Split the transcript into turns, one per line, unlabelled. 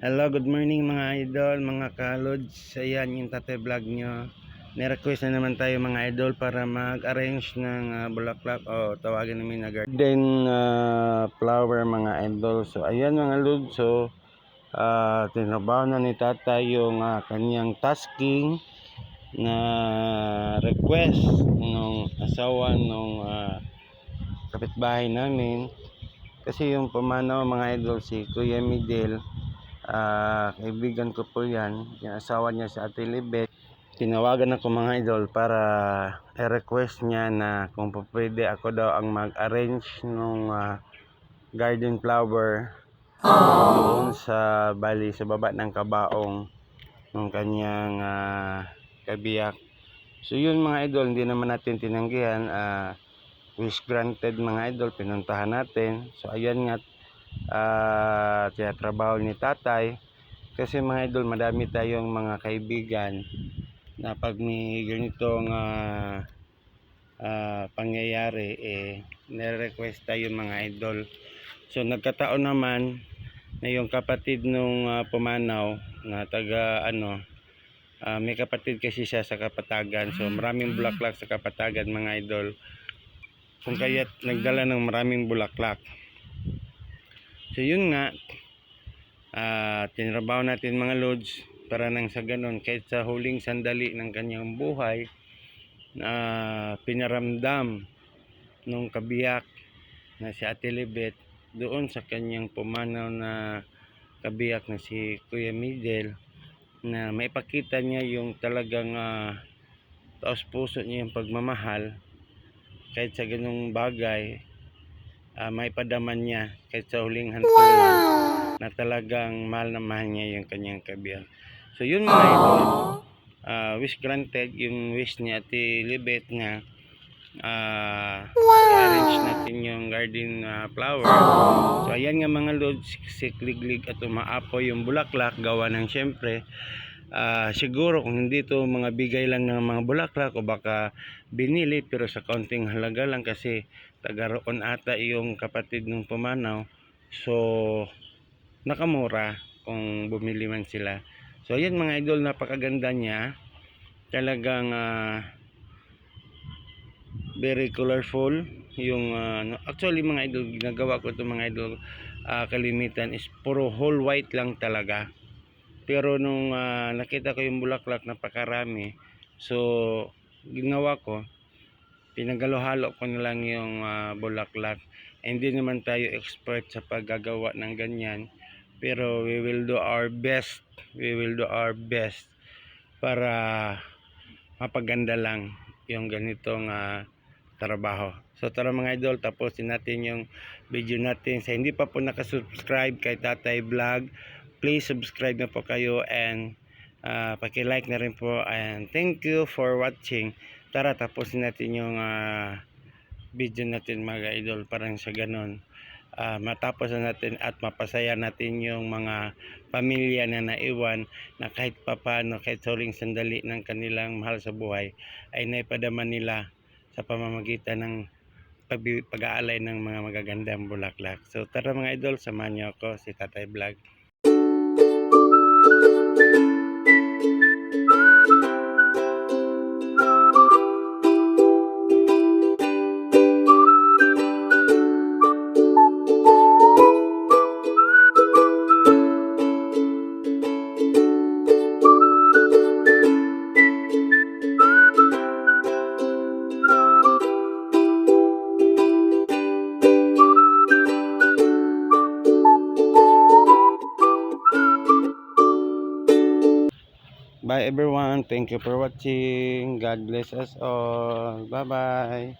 Hello, good morning mga idol, mga kalods. Ayan yung tate vlog nyo. Ni-request na naman tayo mga idol para mag-arrange ng ah, bulaklak o tawagin namin na garden ah, flower mga idol. So ayan mga lods, so uh, tinabaho na ni tata yung ah, kanyang tasking na request ng asawa nung ah, kapitbahay namin. Kasi yung pamanaw mga idol si Kuya Miguel Ah, kaibigan ko po yan, yung asawa niya sa Ate Libet. Tinawagan ako mga idol para i-request niya na kung pwede ako daw ang mag-arrange ng garden flower doon sa bali sa baba ng kabaong ng kanyang ah, kabiyak. So yun mga idol, hindi naman natin tinanggihan. ah, wish granted mga idol, pinuntahan natin. So ayan nga, uh, trabaho ni tatay. Kasi mga idol madami tayong mga kaibigan na pag may ganitong ah, ah, pangyayari eh nire-request tayo mga idol. So nagkataon naman na yung kapatid nung ah, pumanaw na taga ano ah, may kapatid kasi siya sa Kapatagan. So maraming bulaklak sa Kapatagan mga idol. Kung kaya't nagdala ng maraming bulaklak So yun nga, ah tinrabaho natin mga loads para nang sa ganon kahit sa huling sandali ng kanyang buhay na pinaramdam nung kabiyak na si Ate Libet doon sa kanyang pumanaw na kabiyak na si Kuya Miguel na maipakita niya yung talagang ah, taos puso niya yung pagmamahal kahit sa ganung bagay uh, may padaman niya kahit sa huling hantunan na talagang mahal na mahal niya yung kanyang kabiyak. So yun mga idol, uh, wish granted yung wish ni Ate Libet nga uh, arrange natin yung garden uh, flower. So ayan nga mga lods, sikliglig at umaapoy yung bulaklak gawa ng syempre Ah, siguro kung hindi to mga bigay lang ng mga bulaklak o baka binili pero sa kaunting halaga lang kasi taga roon ata yung kapatid ng pumanaw. So nakamura kung bumili man sila. So ayan mga idol napakaganda niya. Talagang ah, very colorful yung no- actually mga idol ginagawa ko to mga idol ah, kalimitan is puro whole white lang talaga pero nung ah, nakita ko yung bulaklak napakarami, so ginawa ko, pinagalo-halo ko na lang yung ah, bulaklak. Hindi naman tayo expert sa paggagawa ng ganyan, pero we will do our best. We will do our best para mapaganda lang yung ganitong ah, trabaho. So tara mga idol, tapusin natin yung video natin. Sa hindi pa po nakasubscribe kay Tatay Vlog, please subscribe na po kayo and uh, paki-like na rin po and thank you for watching tara tapusin natin yung ah, video natin mga idol parang sa ganon Ah, matapos na natin at mapasaya natin yung mga pamilya na naiwan na kahit papano kahit huling sandali ng kanilang mahal sa buhay ay naipadama nila sa pamamagitan ng pag- pag-aalay ng mga magagandang bulaklak. So tara mga idol, samahan niyo ako si Tatay Vlog. Bye everyone. Thank you for watching. God bless us all. Bye bye.